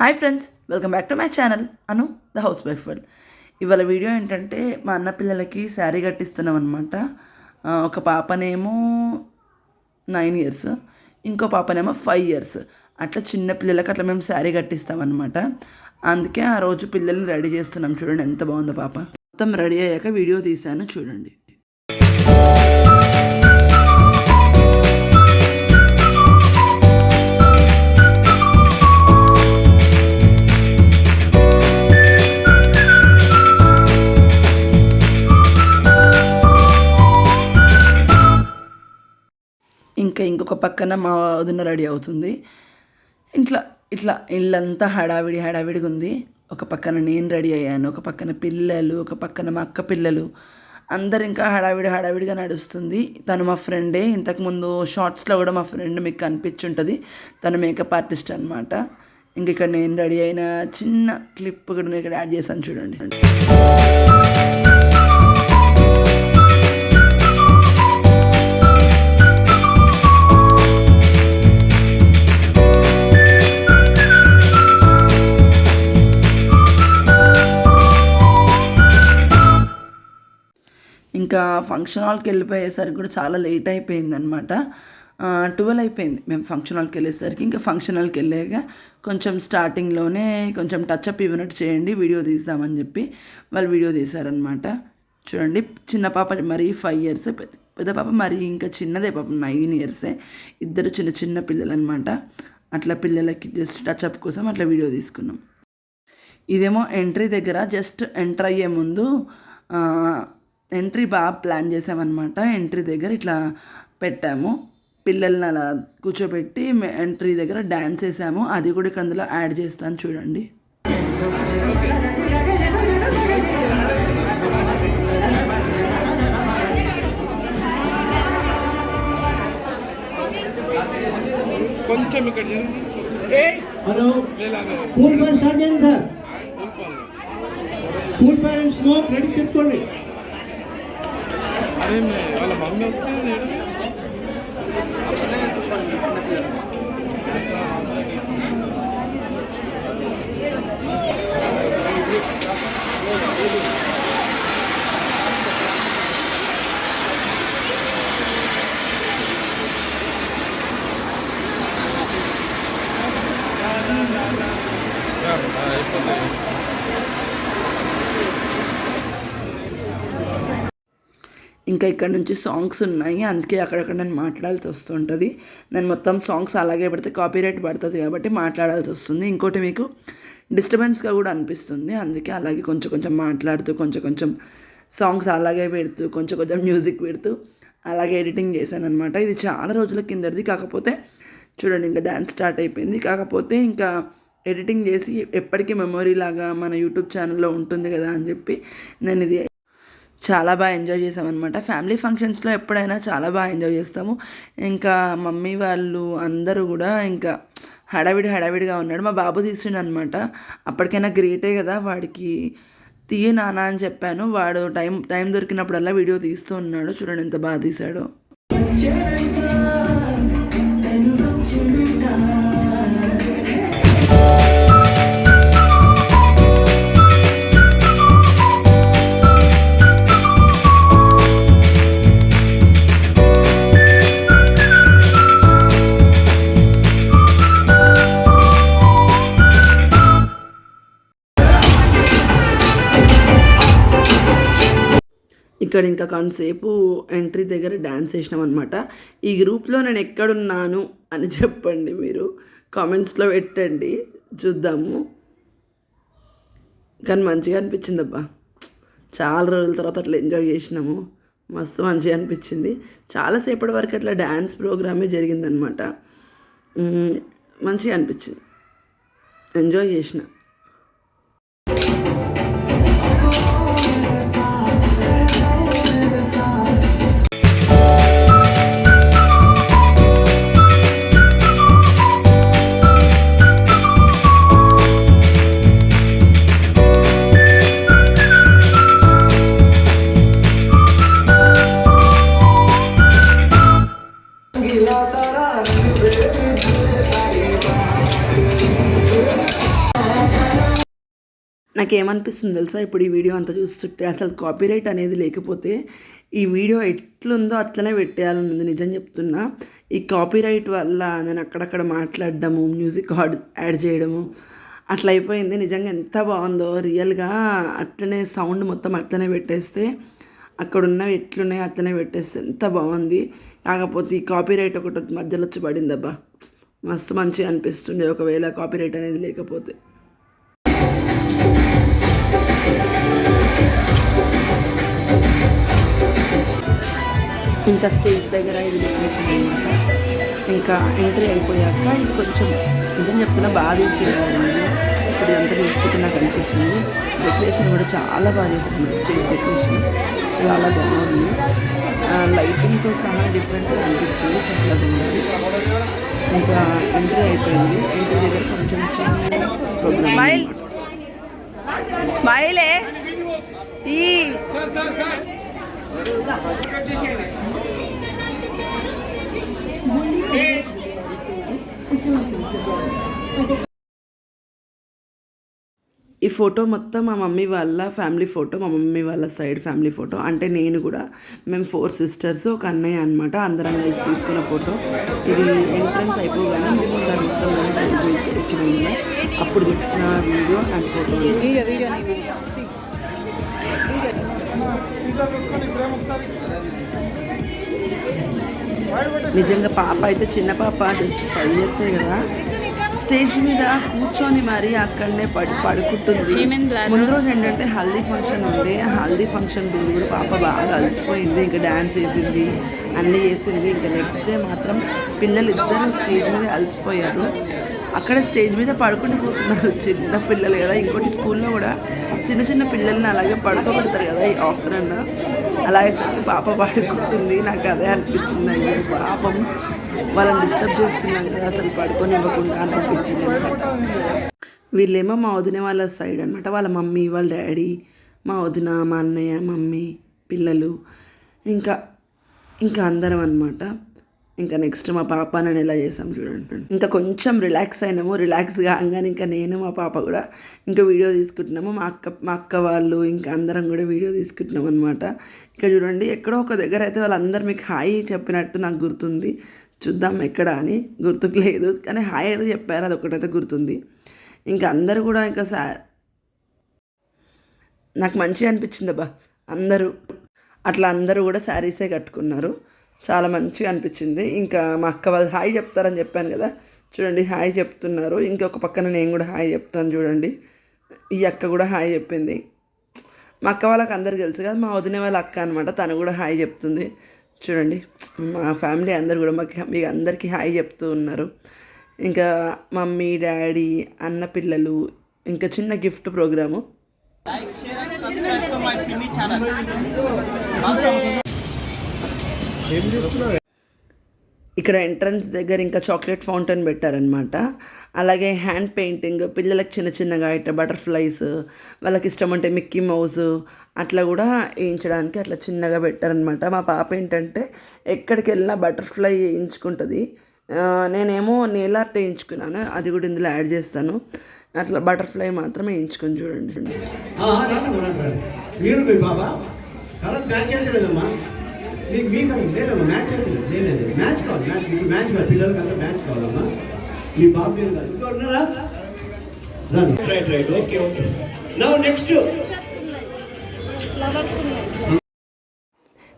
Hi friends welcome back to my channel. Anu the house wife world. ఇవాళ video ఏంటంటే మా అన్న పిల్లలకి శారీ కట్టిస్తున్నాం అనమాట ఒక పాపనేమో నైన్ ఇయర్స్ ఇంకో పాపనేమో ఫైవ్ ఇయర్స్. అట్లా చిన్న పిల్లలకి అట్లా మేము శారీ కట్టిస్తామన్నమాట అందుకే ఆ రోజు పిల్లల్ని రెడీ చేస్తున్నాం. చూడండి ఎంత బాగుందో పాప. మొత్తం రెడీ అయ్యాక వీడియో తీశాను చూడండి. పక్కన మా వదిన రెడీ అవుతుంది. ఇంట్లో ఇట్లా ఇల్లంతా హడావిడి హడావిడిగా ఉంది. ఒక పక్కన నేను రెడీ అయ్యాను. ఒక పక్కన పిల్లలు ఒక పక్కన మా అక్క పిల్లలు. అందరు ఇంకా హడావిడి హడావిడిగా నడుస్తుంది. తను మా ఫ్రెండే. ఇంతకుముందు షార్ట్స్లో కూడా మా ఫ్రెండ్ మీకు కనిపించుంటుంది. తను మేకప్ ఆర్టిస్ట్ అనమాట ఇంక ఇక్కడ నేను రెడీ అయిన చిన్న క్లిప్ కూడా నేను ఇక్కడ యాడ్ చేశాను చూడండి. ఇంకా ఫంక్షన్ హాల్కి వెళ్ళిపోయేసరికి కూడా చాలా లేట్ అయిపోయిందనమాట ట్వెల్వ్ అయిపోయింది. మేము ఫంక్షన్ హాల్కి వెళ్ళేసరికి ఇంకా ఫంక్షన్ హాల్కి వెళ్ళాక కొంచెం స్టార్టింగ్లోనే కొంచెం టచ్అప్ ఇవ్వనట్టు చేయండి వీడియో తీద్దామని చెప్పి వాళ్ళు వీడియో తీశారనమాట చూడండి చిన్న పాప మరీ ఫైవ్ ఇయర్స్ పెద్ద పాప మరీ ఇంకా చిన్నదే పాప నైన్ ఇయర్సే ఇద్దరు చిన్న చిన్న పిల్లలు అనమాట అట్లా పిల్లలకి జస్ట్ టచ్అప్ కోసం అట్లా వీడియో తీసుకున్నాం. ఇదేమో ఎంట్రీ దగ్గర జస్ట్ ఎంటర్ అయ్యే ముందు ఎంట్రీ బాగా ప్లాన్ చేసామన్నమాట. ఎంట్రీ దగ్గర ఇట్లా పెట్టాము. పిల్లల్ని అలా కూర్చోబెట్టి ఎంట్రీ దగ్గర డ్యాన్స్ వేసాము. అది కూడా ఇక్కడ అందులో యాడ్ చేస్తాను చూడండి. కొంచెం ఇక్కడ హలో. పూల్ ఫైర్ స్టార్ట్ చేయండి sir. Pool fire and smoke ready చేసుకోండి అరే వాళ్ళ మమ్మీ వస్తే నేను ఇంకా ఇక్కడ నుంచి సాంగ్స్ ఉన్నాయి. అందుకే అక్కడక్కడ నేను మాట్లాడాల్సి వస్తుంటుంది. నేను మొత్తం సాంగ్స్ అలాగే పెడితే కాపీరైట్ పడుతుంది కాబట్టి మాట్లాడాల్సి వస్తుంది. ఇంకోటి మీకు డిస్టర్బెన్స్గా కూడా అనిపిస్తుంది. అందుకే అలాగే కొంచెం కొంచెం మాట్లాడుతూ కొంచెం కొంచెం సాంగ్స్ అలాగే పెడుతూ కొంచెం కొంచెం మ్యూజిక్ పెడుతూ అలాగే ఎడిటింగ్ చేశాను అనమాట ఇది చాలా రోజుల కిందది కాకపోతే చూడండి ఇంకా డ్యాన్స్ స్టార్ట్ అయిపోయింది. కాకపోతే ఇంకా ఎడిటింగ్ చేసి ఎప్పటికీ మెమొరీ లాగా మన యూట్యూబ్ ఛానల్లో ఉంటుంది కదా అని చెప్పి నేను ఇది చాలా బాగా ఎంజాయ్ చేసామన్నమాట. ఫ్యామిలీ ఫంక్షన్స్లో ఎప్పుడైనా చాలా బాగా ఎంజాయ్ చేస్తాము. ఇంకా మమ్మీ వాళ్ళు అందరూ కూడా ఇంకా హడావిడి హడావిడిగా ఉన్నాడు. మా బాబు తీసిండు అనమాట అప్పటికైనా గ్రేటే కదా వాడికి. తీయ నాన్న అని చెప్పాను. వాడు టైం టైం దొరికినప్పుడల్లా వీడియో తీస్తూ ఉన్నాడు. చూడండి ఎంత బాగా తీశాడో ఇక్కడ ఇంకా కొంతసేపు ఎంట్రీ దగ్గర డ్యాన్స్ చేసినాం అనమాట ఈ గ్రూప్లో నేను ఎక్కడున్నాను అని చెప్పండి మీరు. కామెంట్స్లో పెట్టండి. చూద్దాము. కానీ మంచిగా అనిపించింది అబ్బా చాలా రోజుల తర్వాత అట్లా ఎంజాయ్ చేసినాము. మస్తు మంచిగా అనిపించింది. చాలాసేపటి వరకు అట్లా డ్యాన్స్ ప్రోగ్రామే జరిగిందనమాట మంచిగా అనిపించింది. ఎంజాయ్ చేసిన. నాకేమనిపిస్తుంది తెలుసా? ఇప్పుడు ఈ వీడియో అంతా చూస్తుంటే అసలు కాపీరైట్ అనేది లేకపోతే ఈ వీడియో ఎట్లుందో అట్లనే పెట్టేయాలని ఉంది నిజం చెప్తున్నా. ఈ కాపీరైట్ వల్ల నేను అక్కడక్కడ మాట్లాడడము మ్యూజిక్ యాడ్ చేయడము అట్లా అయిపోయింది. నిజంగా ఎంత బాగుందో రియల్గా అట్లనే సౌండ్ మొత్తం అట్లనే పెట్టేస్తే అక్కడ ఉన్నవి ఎట్లున్నాయో అట్లనే పెట్టేస్తే ఎంత బాగుంది. కాకపోతే ఈ కాపీరైట్ ఒకటి మధ్యలో వచ్చి పడిందబ్బా. మస్తు మంచిగా అనిపిస్తుండే ఒకవేళ కాపీరైట్ అనేది లేకపోతే. ఇంకా స్టేజ్ దగ్గర ఇది డెకరేషన్ అనమాట ఇంకా ఎంట్రీ అయిపోయాక ఇది కొంచెం నిజం చెప్తున్నా బాగా తీసేవాడు ఇప్పుడు ఎంత చూస్తుంటే నాకు అనిపిస్తుంది. డెకరేషన్ కూడా చాలా బాగా చేశారు స్టేజ్ డెకరేషన్ చాలా బాగుంది. లైటింగ్తో సహా డిఫరెంట్గా అనిపించింది. చాలా బాగుంది. ఇంకా ఎంట్రీ అయిపోయింది. ఎంట్రీ దగ్గర కొంచెం ప్రోగ్రామ్ స్మైలే ఈ. ఈ ఫోటో మొత్తం మా మమ్మీ వాళ్ళ ఫ్యామిలీ ఫోటో మా మమ్మీ వాళ్ళ సైడ్ ఫ్యామిలీ ఫోటో. అంటే నేను కూడా మేము ఫోర్ సిస్టర్స్ ఒక అన్నయ్య అనమాట అందరం కలిసి తీసుకున్న ఫోటో. ఇది ఎంట్రన్స్ అయిపోగానే మేము ఒకసారి మొత్తం కలిసి ఎక్కినాము అప్పుడు తీసిన వీడియో అండ్ ఫోటో. నిజంగా పాప అయితే చిన్న పాప జస్ట్ ఫైవ్ ఇయర్సే కదా. స్టేజ్ మీద కూర్చొని మరి అక్కడనే పడి పడుకుంటుంది. ముందు రోజు ఏంటంటే హల్దీ ఫంక్షన్ ఉంది. ఆ హల్దీ ఫంక్షన్ ముందు కూడా పాప బాగా అలసిపోయింది. ఇంకా డ్యాన్స్ వేసింది అన్నీ చేసింది. ఇంకా నెక్స్ట్ డే మాత్రం పిల్లలు ఇద్దరు స్టేజ్ మీద అలసిపోయారు. అక్కడ స్టేజ్ మీద పడుకుని పోతున్నారు చిన్న పిల్లలు కదా. ఇంకోటి స్కూల్లో కూడా చిన్న చిన్న పిల్లల్ని అలాగే పడుకోబెడతారు కదా ఈ ఆఫ్టర్నూన్. అలాగే సరే పాప పడుకుంటుంది. నాకు అదే అనిపించింది. అయ్యో పాపం. వాళ్ళని డిస్టర్బ్ చేస్తున్నాం కదా అసలు పడుకొని ఇవ్వకుండా అనిపించింది వీళ్ళేమో మా వదిన వాళ్ళ సైడ్ అనమాట వాళ్ళ మమ్మీ వాళ్ళ డాడీ మా వదిన మా అన్నయ్య మమ్మీ పిల్లలు ఇంకా ఇంకా అందరం అనమాట ఇంకా నెక్స్ట్ మా పాప నేను ఎలా చేసాం చూడండి. ఇంకా కొంచెం రిలాక్స్ అయినాము. రిలాక్స్ కాగానే ఇంకా నేను మా పాప కూడా ఇంకా వీడియో తీసుకుంటున్నాము. మా అక్క మా అక్క వాళ్ళు ఇంకా అందరం కూడా వీడియో తీసుకుంటున్నాం అనమాట ఇక్కడ చూడండి ఎక్కడో ఒక దగ్గర అయితే వాళ్ళందరూ మీకు హాయ్ చెప్పినట్టు నాకు గుర్తుంది. చూద్దాం ఎక్కడ అని. గుర్తుకు లేదు. కానీ హాయ్ అయితే చెప్పారు. అది ఒకటైతే గుర్తుంది. ఇంకా అందరూ కూడా ఇంకా సా నాకు మంచిగా అనిపించింది అబ్బా. అందరూ అట్లా అందరూ కూడా శారీసే కట్టుకున్నారు. చాలా మంచిగా అనిపించింది. ఇంకా మా అక్క వాళ్ళు హాయ్ చెప్తారని చెప్పాను కదా. చూడండి హాయ్ చెప్తున్నారు. ఇంకొక పక్కన నేను కూడా హాయ్ చెప్తాను చూడండి. ఈ అక్క కూడా హాయ్ చెప్పింది. మా అక్క వాళ్ళకి అందరు తెలుసు కదా మా వదిన వాళ్ళ అక్క అనమాట తను కూడా హాయ్ చెప్తుంది. చూడండి మా ఫ్యామిలీ అందరు కూడా మాకు మీకు అందరికీ హాయ్ చెప్తూ ఉన్నారు. ఇంకా మమ్మీ డాడీ అన్న పిల్లలు ఇంకా చిన్న గిఫ్ట్ ప్రోగ్రాము. ఇక్కడ ఎంట్రన్స్ దగ్గర ఇంకా చాక్లెట్ ఫౌంటైన్ పెట్టారనమాట అలాగే హ్యాండ్ పెయింటింగ్ పిల్లలకి చిన్న చిన్నగా ఇట్లా బటర్ఫ్లైస్ వాళ్ళకి ఇష్టం అంటే మిక్కీ మౌస్ అట్లా కూడా వేయించడానికి అట్లా చిన్నగా పెట్టారనమాట మా పాప ఏంటంటే ఎక్కడికి వెళ్ళినా బటర్ఫ్లై వేయించుకుంటుంది. నేనేమో నేల్ ఆర్ట్ వేయించుకున్నాను అది కూడా ఇందులో యాడ్ చేస్తాను. అట్లా బటర్ఫ్లై మాత్రం వేయించుకొని చూడండి. లేదమ్మా మీకు మీకు లేదమ్మా మ్యాచ్ అయితే లేదు. మ్యాచ్ కావాలి మ్యాచ్ మీకు మ్యాచ్ కావాలి పిల్లలకి అంతా మ్యాచ్ కావాలమ్మా. మీ బాబు మీరు కాదు. ఇంకా ఉన్నారా? Right right. Okay okay. Now next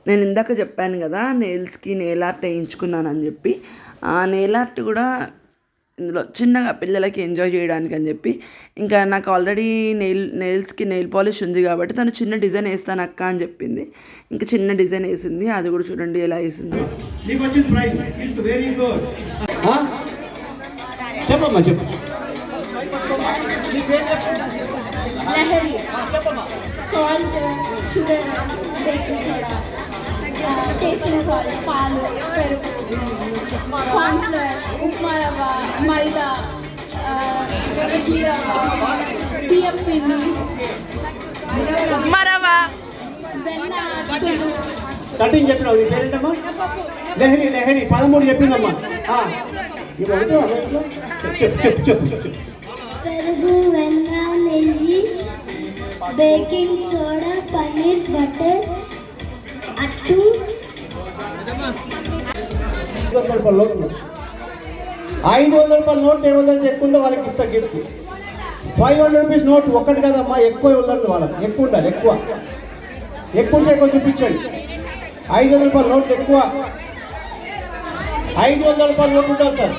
నేను ఇందాక చెప్పాను కదా నెయిల్స్కి నెయిల్ ఆర్ట్ వేయించుకున్నానని చెప్పి. ఆ నెయిల్ ఆర్ట్ కూడా ఇందులో చిన్నగా పిల్లలకి ఎంజాయ్ చేయడానికి అని చెప్పి ఇంకా నాకు ఆల్రెడీ నెయిల్ నెయిల్స్కి నెయిల్ పాలిష్ ఉంది కాబట్టి తను చిన్న డిజైన్ వేస్తాను అక్క అని చెప్పింది. ఇంకా చిన్న డిజైన్ వేసింది. అది కూడా చూడండి ఎలా వేసింది. చెప్పమ్మా చెప్పు. Lahari. Salt sugar baking soda. Tasting salt పాలు పెరుగు కార్న్ఫ్లవర్ ఉప్మా రవ్వ మైదా ఇడ్లీ రవ్వ బియ్యం పిండి వెన్న అటుకులు కటింగ్ చెప్పినావు నీ పేరేంటమ్మా? లహరి లహరి పదమూడు చెప్పిందమ్మా. చెప్పు చెప్పు చెప్పు. పెరుగు వెన్న నెయ్యి బేకింగ్ సోడా పన్నీర్ బటర్ అట్టు ఐదు వందల రూపాయల నోట్ ఐదు వందల రూపాయల నోట్ ఏ వందలు ఎక్కువ ఉందో వాళ్ళకి ఇస్తా gift five hundred rupees note ఒక్కటి కదమ్మా ఎక్కువ ఉందండి వాళ్ళకి. ఎక్కువ ఉండాలి ఎక్కువ. ఎక్కువ ఉంటే ఎక్కువ చూపించండి. ఐదు వందల రూపాయల నోట్ ఎక్కువ. ఐదు వందల రూపాయల నోట్ ఉంటుంది సార్.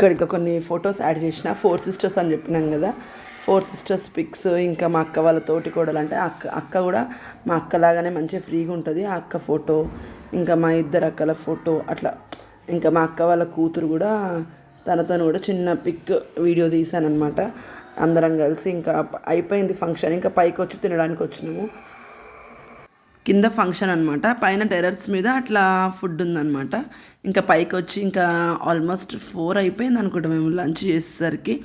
ఇక్కడ ఇంకా కొన్ని ఫొటోస్ యాడ్ చేసిన. ఫోర్ సిస్టర్స్ అని చెప్పినాం కదా. ఫోర్ సిస్టర్స్ పిక్స్ ఇంకా మా అక్క వాళ్ళ తోటి కోడలు అంటే అక్క అక్క కూడా మా అక్కలాగానే మంచిగా ఫ్రీగా ఉంటుంది. ఆ అక్క ఫోటో ఇంకా మా ఇద్దరు అక్కల ఫోటో అట్లా. ఇంకా మా అక్క వాళ్ళ కూతురు కూడా తనతో కూడా చిన్న పిక్ వీడియో తీశానమాట అందరం కలిసి ఇంకా అయిపోయింది ఫంక్షన్ ఇంకా పైకి వచ్చి తినడానికి వచ్చినాము కింద ఫంక్షన్ అనమాట పైన టెరర్స్ మీద అట్లా ఫుడ్ ఉందన్నమాట. ఇంకా పైకి వచ్చి ఇంకా ఆల్మోస్ట్ ఫోర్ అయిపోయింది అనుకుంటా మేము లంచ్ చేసేసరికి.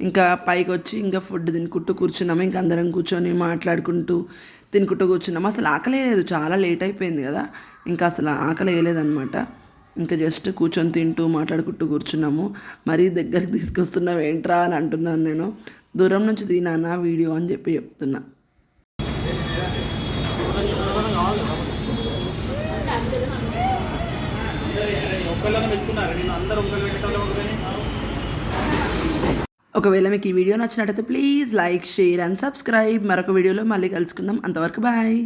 ఇంకా పైకి వచ్చి ఇంకా ఫుడ్ తినుకుంటూ కూర్చున్నాము. ఇంకా అందరం కూర్చొని మాట్లాడుకుంటూ తినుకుంటూ కూర్చున్నాము. అసలు ఆకలి లేదు. చాలా లేట్ అయిపోయింది కదా. ఇంకా అసలు ఆకలి వేయలేదన్నమాట. ఇంకా జస్ట్ కూర్చొని తింటూ మాట్లాడుకుంటూ కూర్చున్నాము. మరీ దగ్గరికి తీసుకొస్తున్నావు ఏంట్రా అని అంటున్నాను నేను. దూరం నుంచి తినానా వీడియో అని చెప్పి చెప్తున్నా. నేను అందరూ ఒకవేళ మీకు ఈ వీడియో నచ్చినట్టయితే please like share and subscribe. మరొక వీడియోలో మళ్ళీ కలుసుకుందాం. అంతవరకు బాయ్.